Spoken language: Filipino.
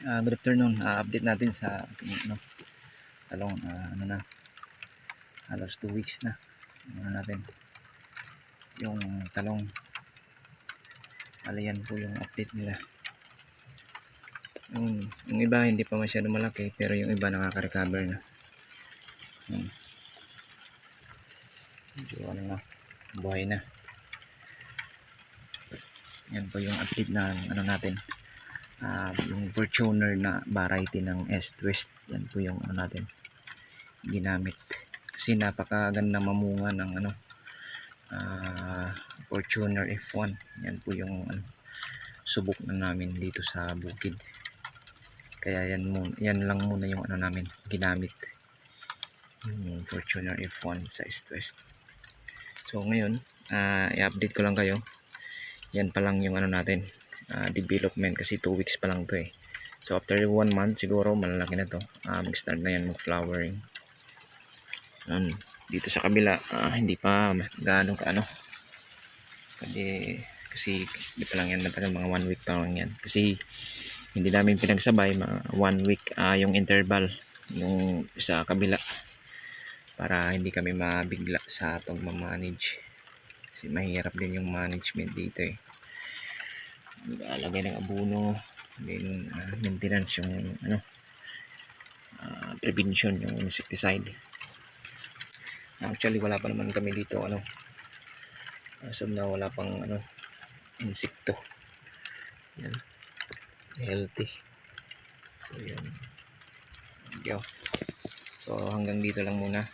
Ah, good afternoon. Ah, update natin sa ano, talong ah, ano na halos 2 weeks na. Ano natin yung talong alayan po yung update nila. Yung, yung iba hindi pa masyado malaki pero yung iba nakaka-recover na. Hmm. Medyo ano na, buhay na. Yan po yung update na ano natin ah, yung Fortuner na variety ng East West yan po yung ano natin ginamit. Kasi napakaganda mamunga ng ano ah, Fortuner F1 yan po yung ano, subok na namin dito sa bukid. Kaya yan, muna, yan lang muna yung ano namin ginamit. Yung Fortuner F1 sa East West so ngayon ah, i-update ko lang kayo. Yan pa lang yung ano natin uh, development kasi 2 weeks pa lang to eh. So after 1 month siguro malalaki na to. Uh, mag start na yan mag flowering Yan. dito sa kabila ah, hindi pa gaano ka ano kasi kasi hindi pa lang yan matagal mga 1 week pa lang yan. Kasi hindi namin pinagsabay mga 1 week ah, yung interval yung sa kabila. Para hindi kami mabigla sa pagmamanage. Kasi mahirap din yung management dito eh nag-aalagay ng abono then uh, maintenance yung ano uh, prevention yung insecticide. Actually wala pa naman kami dito ano. As of now wala pang ano insekto. Yan. Healthy. So yan Yo. so hanggang dito lang muna